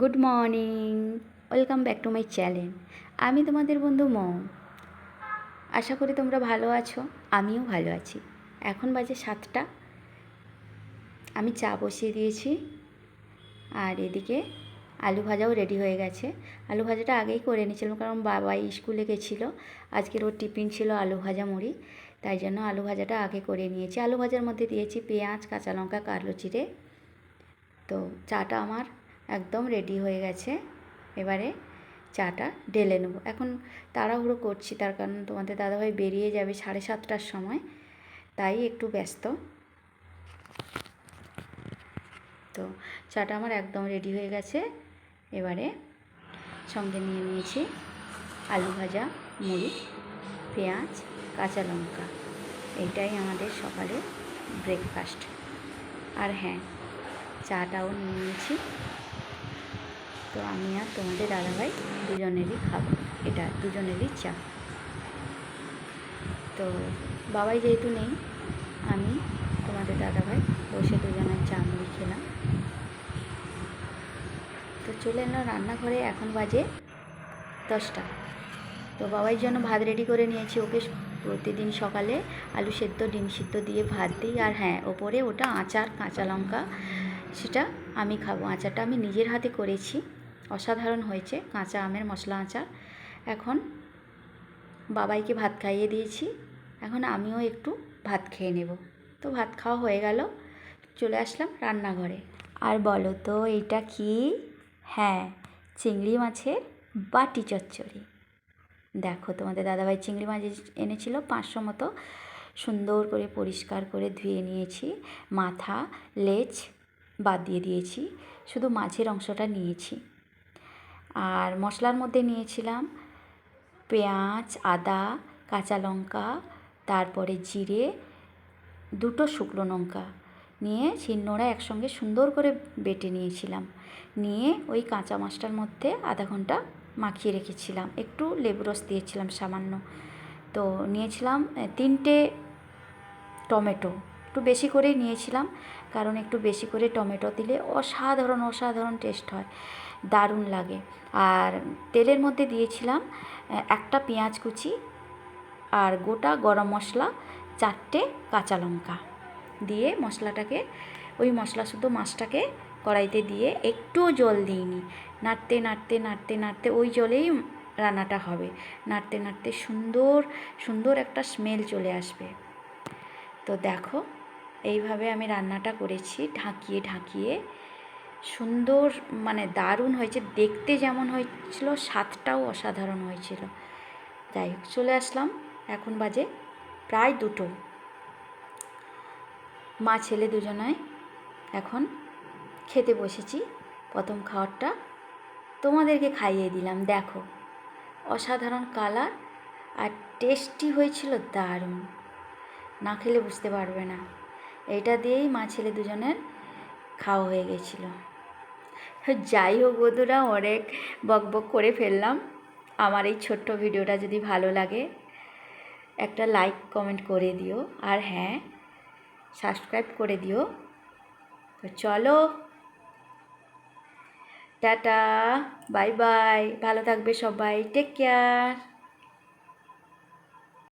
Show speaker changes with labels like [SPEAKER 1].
[SPEAKER 1] Good morning welcome back to my channel আমি তোমাদের বন্ধু ম আশা করি তোমরা ভালো আছো, আমিও ভালো আছি। এখন বাজে সাতটা। আমি চা বসিয়ে দিয়েছি। আর এদিকে আলু ভাজাও রেডি হয়ে গেছে। আলু ভাজাটা আগেই করে নিয়েছিলাম, কারণ বাবাই স্কুলে গেছিল। আজকের ওর টিফিন ছিল আলু ভাজা মুড়ি। তাই জন্য আলু ভাজাটা আগে করে নিয়েছি। আলু ভাজার মধ্যে দিয়েছি পেঁয়াজ, কাঁচা লঙ্কা, কালো চিড়ে তো চাটা আমার একদম রেডি হয়ে গেছে। এবারে চাটা ঢেলে নেব। এখন তাড়াহুড়ো করছি, তার কারণ তোমাদের দাদাভাই বেরিয়ে যাবে সাড়ে সাতটার সময়, তাই একটু ব্যস্ত। তো চাটা আমার একদম রেডি হয়ে গেছে। এবারে সঙ্গে নিয়ে নিয়েছি আলু ভাজা, মুড়ি, পেঁয়াজ, কাঁচা লঙ্কা। এইটাই আমাদের সকালে ব্রেকফাস্ট আর হ্যাঁ চাটাও নিয়ে নিয়েছি। তো আমি আর তোমাদের দাদাভাই দুজনেরই খাব। এটা দুজনেরই চা। তো বাবাই যেহেতু নেই, আমি তোমাদের দাদাভাই বসে দুজনের চা মুড়ি খেলাম। তো চলে এলাম রান্নাঘরে, এখন বাজে দশটা। তো বাবাই জন্য ভাত রেডি করে নিয়েছি, ওকে প্রতিদিন সকালে আলু সেদ্ধ, ডিম সিদ্ধ দিয়ে ভাত দিই। আর হ্যাঁ ওপরে ওটা আচার, কাঁচা লঙ্কা, সেটা আমি খাব। আচারটা আমি নিজের হাতে করেছি। অসাধারণ হয়েছে, কাঁচা আমের মশলা আচার। এখন বাবাইকে ভাত খাইয়ে দিয়েছি, এখন আমিও একটু ভাত খেয়ে নেব। তো ভাত খাওয়া হয়ে গেল, চলে আসলাম রান্নাঘরে। আর বলো তো এইটা কি? হ্যাঁ চিংড়ি মাছের বাটি চচ্চড়ি। দেখো, তোমাদের দাদাভাই চিংড়ি মাছ এনেছিল পাঁচশো মতো। সুন্দর করে পরিষ্কার করে ধুয়ে নিয়েছি, মাথা, লেজ বাদ দিয়ে দিয়েছি, শুধু মাছের অংশটা নিয়েছি। আর মশলার মধ্যে নিয়েছিলাম পেঁয়াজ, আদা, কাঁচা লঙ্কা, তারপরে জিরে, দুটো শুকনো লঙ্কা নিয়ে শিলনোড়া একসঙ্গে সুন্দর করে বেটে নিয়েছিলাম। নিয়ে ওই কাঁচা মাছটার মধ্যে আধা ঘণ্টা মাখিয়ে রেখেছিলাম। একটু লেবু রস দিয়েছিলাম সামান্য। তো নিয়েছিলাম তিনটে টমেটো। একটু বেশি করেই নিয়েছিলাম, কারণ একটু বেশি করে টমেটো দিলে অসাধারণ অসাধারণ টেস্ট হয়, দারুণ লাগে। আর তেলের মধ্যে দিয়েছিলাম একটা পেঁয়াজ কুচি আর গোটা গরম মশলা চারটে কাঁচা লঙ্কা দিয়ে মশলাটাকে, ওই মশলা শুধু মাছটাকে কড়াইতে দিয়ে একটুও জল দিইনি। নাড়তে নাড়তে নাড়তে নাড়তে ওই জলেই রান্নাটা হবে। নাড়তে নাড়তে সুন্দর সুন্দর একটা স্মেল চলে আসবে। তো দেখো এইভাবে আমি রান্নাটা করেছি, ঢাকিয়ে ঢাকিয়ে। সুন্দর মানে দারুণ হয়েছে। দেখতে যেমন হয়েছিল, স্বাদটাও অসাধারণ হয়েছিল। যাই হোক, চলে আসলাম। এখন বাজে প্রায় দুটো। মা, ছেলে দুজনায় এখন খেতে বসেছি প্রথম খাবারটা তোমাদেরকে খাইয়ে দিলাম, দেখো। অসাধারণ কালার আর টেস্টি হয়েছিল দারুণ। না খেলে বুঝতে পারবে না। এটা দিয়েই মা ছেলে দুজনের খাওয়া হয়ে গেছিল। যাই হোক বন্ধুরা, অনেক বক বক করে ফেললাম। আমার এই ছোট্ট ভিডিওটা যদি ভালো লাগে, একটা লাইক, কমেন্ট করে দিও। আর হ্যাঁ সাবস্ক্রাইব করে দিও। তো চলো, টাটা, বাই বাই। ভালো থাকবে সবাই। Take care.